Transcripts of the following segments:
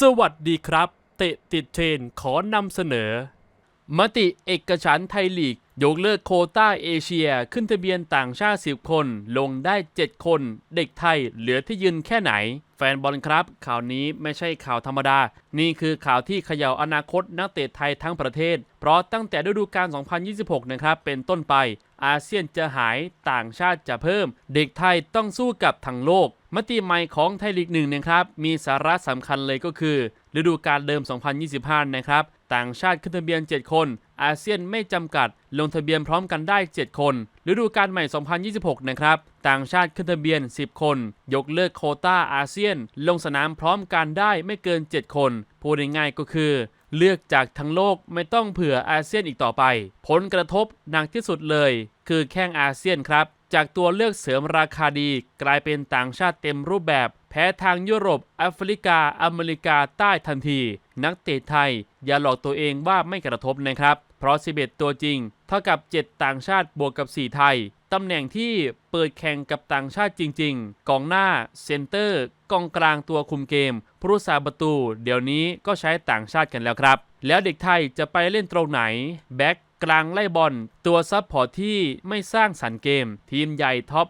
สวัสดีครับ เตะติดเทรนขอนำเสนอ มติเอกฉันไทยลีก ยกเลิกโคต้าเอเชียขึ้นทะเบียนต่างชาติ 10 คน ลงได้ 7 คน เด็กไทยเหลือที่ยืนแค่ไหน แฟนบอลครับ ข่าวนี้ไม่ใช่ข่าวธรรมดา นี่คือข่าวที่เขย่าอนาคตนักเตะไทยทั้งประเทศ เพราะตั้งแต่ฤดูกาล 2026 นะครับ เป็นต้นไป อาเซียนจะหายต่างชาติจะเพิ่ม เด็กไทยต้องสู้กับทั้งโลกมติใหม่ของไทยลีกหนึ่งนะครับ มีสาระสำคัญเลยก็คือ ฤดูกาลเดิม 2025 นะครับ ต่างชาติขึ้นทะเบียน 7 คน อาเซียนไม่จำกัด ลงทะเบียนพร้อมกันได้ 7 คนฤดูกาลใหม่ 2026 นะครับ ต่างชาติขึ้นทะเบียน 10 คน ยกเลิกโคต้าอาเซียน ลงสนามพร้อมกันได้ไม่เกิน 7 คน พูดง่ายๆก็คือ เลือกจากทั้งโลกไม่ต้องเผื่ออาเซียนอีกต่อไป ผลกระทบหนักที่สุดเลย คือแข้งอาเซียนครับ จากตัวเลือกเสริมราคาดี กลายเป็นต่างชาติเต็มรูปแบบ แพ้ทางยุโรปแอฟริกา อเมริกาใต้ทันที นักเตะไทยอย่าหลอกตัวเองว่าไม่กระทบนะครับ เพราะ 11 ตัวจริง เท่ากับ 7 ต่างชาติบวกกับ 4 ไทย ตำแหน่งที่เปิดแข่งกับต่างชาติจริง ๆ กองหน้า เซนเตอร์ กองกลางตัวคุมเกมผู้รักษาประตู เดี๋ยวนี้ก็ใช้ต่างชาติกันแล้วครับ แล้วเด็กไทยจะไปเล่นตรงไหน แบ็ก กลางไล่บอล ตัวซับพอร์ตที่ไม่สร้างสรรค์เกม ทีมใหญ่ท็อป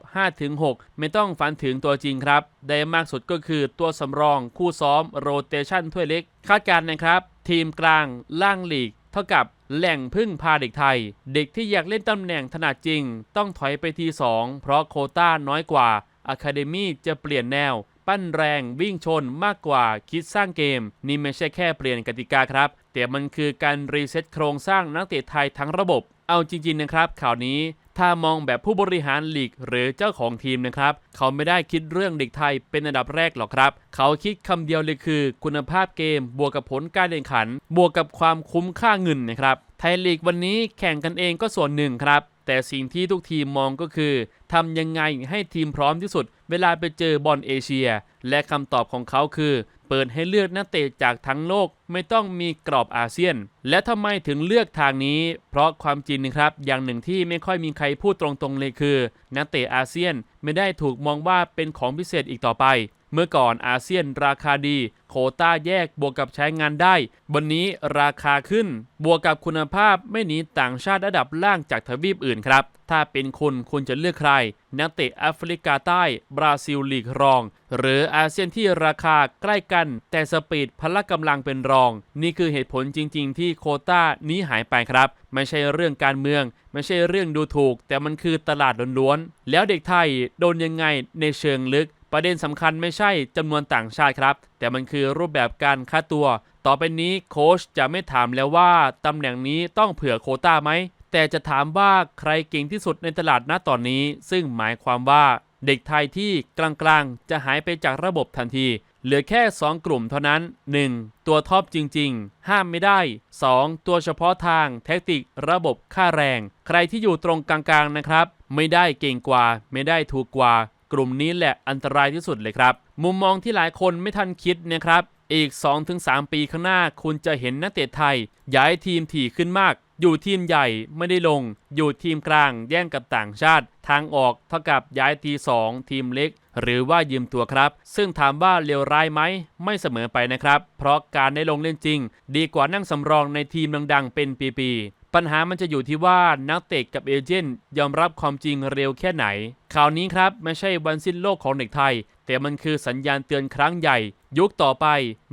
5-6 ไม่ต้องฝันถึงตัวจริงครับ ได้มากสุดก็คือตัวสำรอง คู่ซ้อมโรเตชันถ้วยเล็ก คาดการณ์นะครับ ทีมกลางล่างลีก เท่ากับแหล่งพึ่งพาเด็กไทย เด็กที่อยากเล่นตำแหน่งถนัดจริง ต้องถอยไปที 2 เพราะโคต้าน้อยกว่าอะคาเดมี่จะเปลี่ยนแนว ปั้นแรงวิ่งชนมากกว่าคิดสร้างเกม นี่ไม่ใช่แค่เปลี่ยนกติกาครับ แต่มันคือการรีเซ็ตโครงสร้างนักเตะไทยทั้งระบบ เอาจริงๆนะครับ ข่าวนี้ถ้ามองแบบผู้บริหารลีกหรือเจ้าของทีมนะครับ เขาไม่ได้คิดเรื่องเด็กไทยเป็นอันดับแรกหรอกครับ เขาคิดคำเดียวเลยคือ คุณภาพเกม บวกกับผลการแข่งขัน บวกกับความคุ้มค่าเงินนะครับ ไทยลีกวันนี้แข่งกันเองก็ส่วนหนึ่งครับ แต่สิ่งที่ทุกทีมมองก็คือทำยังไงให้ทีมพร้อมที่สุด เวลาไปเจอบอลเอเชีย และคำตอบของเขาคือ เปิดให้เลือกนักเตะจากทั้งโลกไม่ต้องมีกรอบอาเซียน และทำไมถึงเลือกทางนี้ เพราะความจริงนะครับอย่างหนึ่งที่ไม่ค่อยมีใครพูดตรงๆเลยคือ นักเตะอาเซียนไม่ได้ถูกมองว่าเป็นของพิเศษอีกต่อไป เมื่อก่อนอาเซียนราคาดี โคต้าแยกบวกกับใช้งานได้ วันนี้ราคาขึ้น บวกกับคุณภาพไม่หนีต่างชาติระดับล่างจากทวีปอื่นครับ ถ้าเป็นคุณคุณจะเลือกใคร นักเตะแอฟริกาใต้ บราซิลลีกรอง หรืออาเซียนที่ราคาใกล้กัน แต่สปีดพละกำลังเป็นรอง นี่คือเหตุผลจริง ๆ ที่โคต้านี้หายไปครับ ไม่ใช่เรื่องการเมือง ไม่ใช่เรื่องดูถูก แต่มันคือตลาดล้วนๆแล้วเด็กไทยโดนยังไงในเชิงลึก ประเด็นสำคัญไม่ใช่จำนวนต่างชาติครับ แต่มันคือรูปแบบการค่าตัว ต่อไปนี้โค้ชจะไม่ถามแล้วว่าตำแหน่งนี้ต้องเผื่อโคต้าไหม แต่จะถามว่าใครเก่งที่สุดในตลาดณตอนนี้ ซึ่งหมายความว่าเด็กไทยที่กลางๆ จะหายไปจากระบบทันที เหลือแค่ 2 กลุ่มเท่านั้น 1. ตัวท็อปจริงๆ ห้ามไม่ได้ 2. ตัวเฉพาะทางแท็กติกระบบค่าแรง ใครที่อยู่ตรงกลางๆนะครับ ไม่ได้เก่งกว่า ไม่ได้ถูกกว่า กลุ่มนี้แหละอันตรายที่สุดเลยครับ มุมมองที่หลายคนไม่ทันคิดนะครับอีก 2-3 ปีข้างหน้าคุณจะเห็นนักเตะไทย ย้ายทีมถี่ขึ้นมาก อยู่ทีมใหญ่ไม่ได้ลง อยู่ทีมกลางแย่งกับต่างชาติ ทางออกเท่ากับย้ายทีสองทีมเล็ก หรือว่ายืมตัวครับ ซึ่งถามว่าเลวร้ายไหม ไม่เสมอไปนะครับ เพราะการได้ลงเล่นจริง ดีกว่านั่งสำรองในทีมดังๆ เป็นปีๆ ปัญหามันจะอยู่ที่ว่านักเตะกับเอเจนต์ยอมรับความจริงเร็วแค่ไหน ข่าวนี้ครับไม่ใช่วันสิ้นโลกของเด็กไทย แต่มันคือสัญญาณเตือนครั้งใหญ่ ยุคต่อไป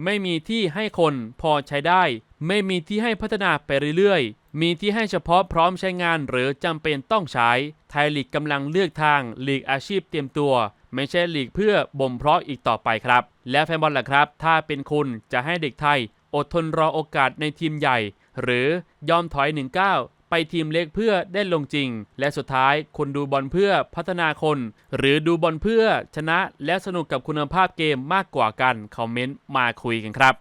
ไม่มีที่ให้คนพอใช้ได้ ไม่มีที่ให้พัฒนาไปเรื่อยๆ มีที่ให้เฉพาะพร้อมใช้งานหรือจำเป็นต้องใช้ ไทยลีกกำลังเลือกทางลีกอาชีพเตรียมตัว ไม่ใช่ลีกเพื่อบ่มเพาะอีกต่อไปครับ และแฟนบอลล่ะครับ ถ้าเป็นคุณจะให้เด็กไทย อดทนรอโอกาสในทีมใหญ่ หรือยอมถอยหนึ่งก้าไปทีมเล็กเพื่อได้ลงจริง และสุดท้ายคุณดูบอลเพื่อพัฒนาคน หรือดูบอลเพื่อชนะและสนุกกับคุณภาพเกมมากกว่ากัน คอมเมนต์มาคุยกันครับ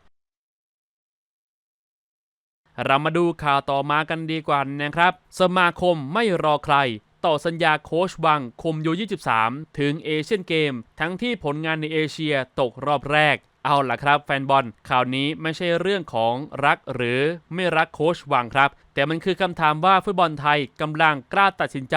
เรามาดูข่าวต่อมากันดีกว่านะครับ สมาคมไม่รอใคร ต่อสัญญาโค้ชวังคมยู23 ถึงเอเชียนเกม ทั้งที่ผลงานในเอเชียตกรอบแรก เอาล่ะครับแฟนบอลข่าวนี้ไม่ใช่เรื่องของรักหรือไม่รักโค้ชวังครับ แต่มันคือคำถามว่าฟุตบอลไทยกำลังกล้าตัดสินใจ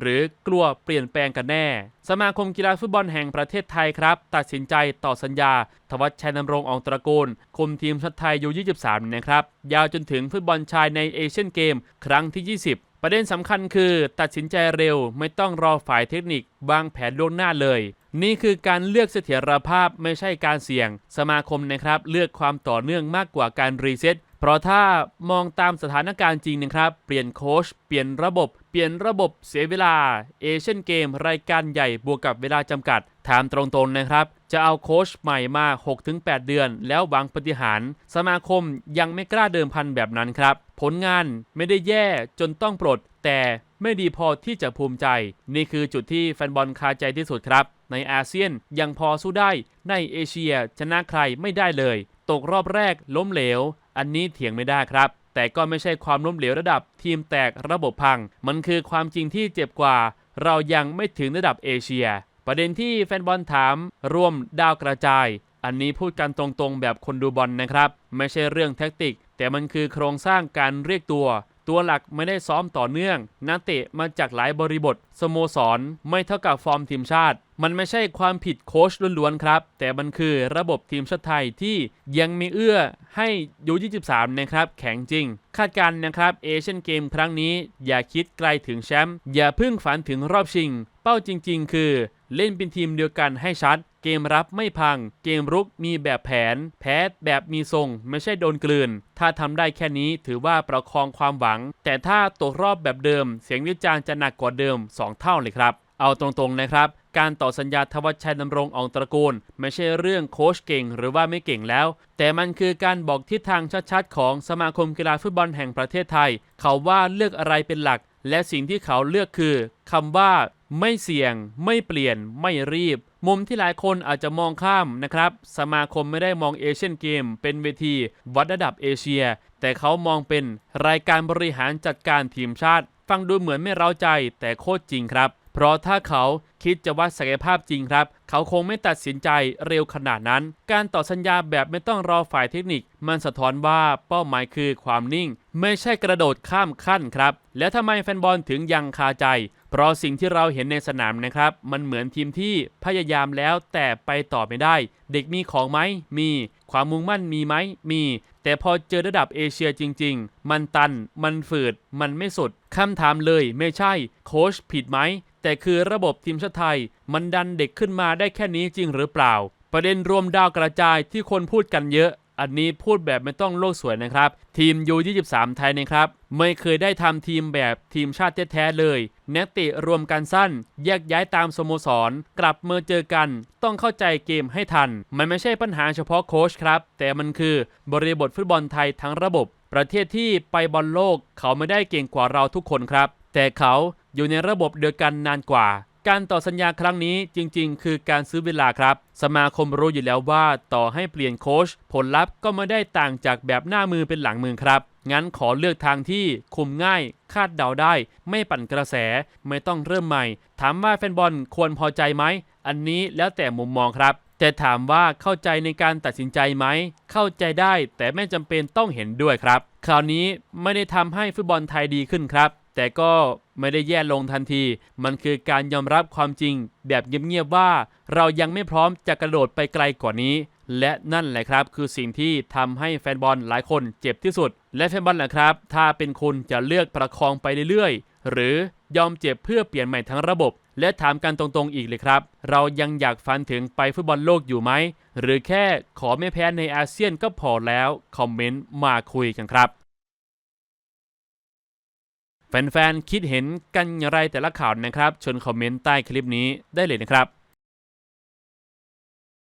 หรือกลัวเปลี่ยนแปลงกันแน่ สมาคมกีฬาฟุตบอลแห่งประเทศไทยครับ ตัดสินใจต่อสัญญา ทวัชชัยนำรงอองตระกูลคุมทีมชาติไทยยู23นะครับยาวจนถึงฟุตบอลชายในเอเชียนเกม ครั้งที่ 20ประเด็นสำคัญคือตัดสินใจเร็วไม่ต้องรอฝ่ายเทคนิควางแผนล่วงหน้าเลย นี่คือการเลือกเสถียรภาพไม่ใช่การเสี่ยง สมาคมนะครับ เลือกความต่อเนื่องมากกว่าการรีเซ็ตเพราะถ้ามองตามสถานการณ์จริงนะครับ เปลี่ยนโค้ชเปลี่ยนระบบ เปลี่ยนระบบเสียเวลา เอเชียนเกม รายการใหญ่บวกกับเวลาจำกัด ถามตรงๆนะครับ จะเอาโค้ชใหม่มา 6-8 เดือน แล้วหวังปฏิหาร สมาคมยังไม่กล้าเดิมพันแบบนั้นครับ ผลงานไม่ได้แย่จนต้องปลด แต่ไม่ดีพอที่จะภูมิใจ นี่คือจุดที่แฟนบอลคาใจที่สุดครับ ในอาเซียนยังพอสู้ได้ในเอเชียชนะใครไม่ได้เลย ตกรอบแรกล้มเหลว อันนี้เถียงไม่ได้ครับ แต่ก็ไม่ใช่ความล้มเหลวระดับทีมแตกระบบพัง มันคือความจริงที่เจ็บกว่า เรายังไม่ถึงระดับเอเชีย ประเด็นที่แฟนบอลถามรวมดาวกระจาย อันนี้พูดกันตรงๆแบบคนดูบอลนะครับ ไม่ใช่เรื่องแท็กติก แต่มันคือโครงสร้างการเรียกตัว ตัวหลักไม่ได้ซ้อมต่อเนื่อง นักเตะมาจากหลายบริบท สโมสร ไม่เท่ากับฟอร์มทีมชาติ มันไม่ใช่ความผิดโค้ชล้วนๆครับ แต่มันคือระบบทีมชาติไทยที่ยังมีเอื้อให้ยู23นะครับ แข็งจริง คาดการณ์นะครับเอเชียนเกมครั้งนี้ อย่าคิดไกลถึงแชมป์อย่าพิ่งฝันถึงรอบชิง เป้าจริง ๆ คือเล่นเป็นทีมเดียวกันให้ชัด เกมรับไม่พัง เกมรุกมีแบบแผน แพ้แบบมีทรง ไม่ใช่โดนกลืน ถ้าทำได้แค่นี้ถือว่าประคองความหวัง แต่ถ้าตกรอบแบบเดิม เสียงวิจารณ์จะหนักกว่าเดิม 2 เท่าเลยครับ เอาตรงๆนะครับ การต่อสัญญาทวัชชัยดำรงอองตระกูล ไม่ใช่เรื่องโค้ชเก่งหรือว่าไม่เก่งแล้ว แต่มันคือการบอกทิศทางชัดๆ ของสมาคมกีฬาฟุตบอลแห่งประเทศไทย เขาว่าเลือกอะไรเป็นหลัก และสิ่งที่เขาเลือกคือคำว่าไม่เสี่ยง ไม่เปลี่ยน ไม่รีบ มุมที่หลายคนอาจจะมองข้ามนะครับ สมาคมไม่ได้มองเอเชียนเกม เป็นเวทีวัดระดับเอเชีย แต่เขามองเป็นรายการบริหารจัดการทีมชาติ ฟังดูเหมือนไม่เร้าใจแต่โคตรจริงครับ เพราะถ้าเขาคิดจะวัดศักยภาพจริงครับ เขาคงไม่ตัดสินใจเร็วขนาดนั้น การต่อสัญญาแบบไม่ต้องรอฝ่ายเทคนิค มันสะท้อนว่าเป้าหมายคือความนิ่ง ไม่ใช่กระโดดข้ามขั้นครับ แล้วทำไมแฟนบอลถึงยังคาใจ เพราะสิ่งที่เราเห็นในสนามนะครับ มันเหมือนทีมที่พยายามแล้วแต่ไปต่อไม่ได้ เด็กมีของไหมมี ความมุ่งมั่นมีไหมมี แต่พอเจอระดับเอเชียจริง ๆ มันตัน มันฝืด มันไม่สุดคำถามเลยไม่ใช่ โค้ชผิดไหม แต่คือระบบทีมชาติไทย มันดันเด็กขึ้นมาได้แค่นี้จริงหรือเปล่า ประเด็นรวมดาวกระจายที่คนพูดกันเยอะ อันนี้พูดแบบไม่ต้องโลกสวยนะครับ ทีม U23 ไทยนะครับ ไม่เคยได้ทำทีมแบบทีมชาติแท้ๆเลยนักเตะรวมกันสั้น แยกย้ายตามสโมสร กลับเมื่อเจอกัน ต้องเข้าใจเกมให้ทัน มันไม่ใช่ปัญหาเฉพาะโค้ชครับ แต่มันคือบริบทฟุตบอลไทยทั้งระบบ ประเทศที่ไปบอลโลกเขาไม่ได้เก่งกว่าเราทุกคนครับ แต่เขาอยู่ในระบบเดียวกันนานกว่า การต่อสัญญาครั้งนี้จริง ๆ คือการซื้อเวลาครับ สมาคมรู้อยู่แล้วว่าต่อให้เปลี่ยนโค้ชผลลัพธ์ก็ไม่ได้ต่างจากแบบหน้ามือเป็นหลังมือครับ งั้นขอเลือกทางที่คุมง่าย คาดเดาได้ ไม่ปั่นกระแส ไม่ต้องเริ่มใหม่ ถามว่าแฟนบอลควรพอใจไหม อันนี้แล้วแต่มุมมองครับแต่ถามว่าเข้าใจในการตัดสินใจไหม เข้าใจได้แต่ไม่จำเป็นต้องเห็นด้วยครับ คราวนี้ไม่ได้ทำให้ฟุตบอลไทยดีขึ้นครับ แต่ก็ไม่ได้แย่ลงทันที มันคือการยอมรับความจริง แบบเงียบๆว่า เรายังไม่พร้อมจะกระโดดไปไกลกว่านี้ และนั่นแหละครับ คือสิ่งที่ทำให้แฟนบอลหลายคนเจ็บที่สุด และแฟนบอลแหละครับ ถ้าเป็นคุณจะเลือกประคองไปเรื่อยๆ หรือยอมเจ็บเพื่อเปลี่ยนใหม่ทั้งระบบ และถามกันตรงๆอีกเลยครับ เรายังอยากฟันถึงไปฟุตบอลโลกอยู่ไหม หรือแค่ขอไม่แพ้ในอาเซียนก็พอแล้ว คอมเมนต์มาคุยกันครับ แฟนๆ คิดเห็นกันอย่างไรแต่ละข่าวนะครับชวนคอมเมนต์ใต้คลิปนี้ได้เลยนะครับ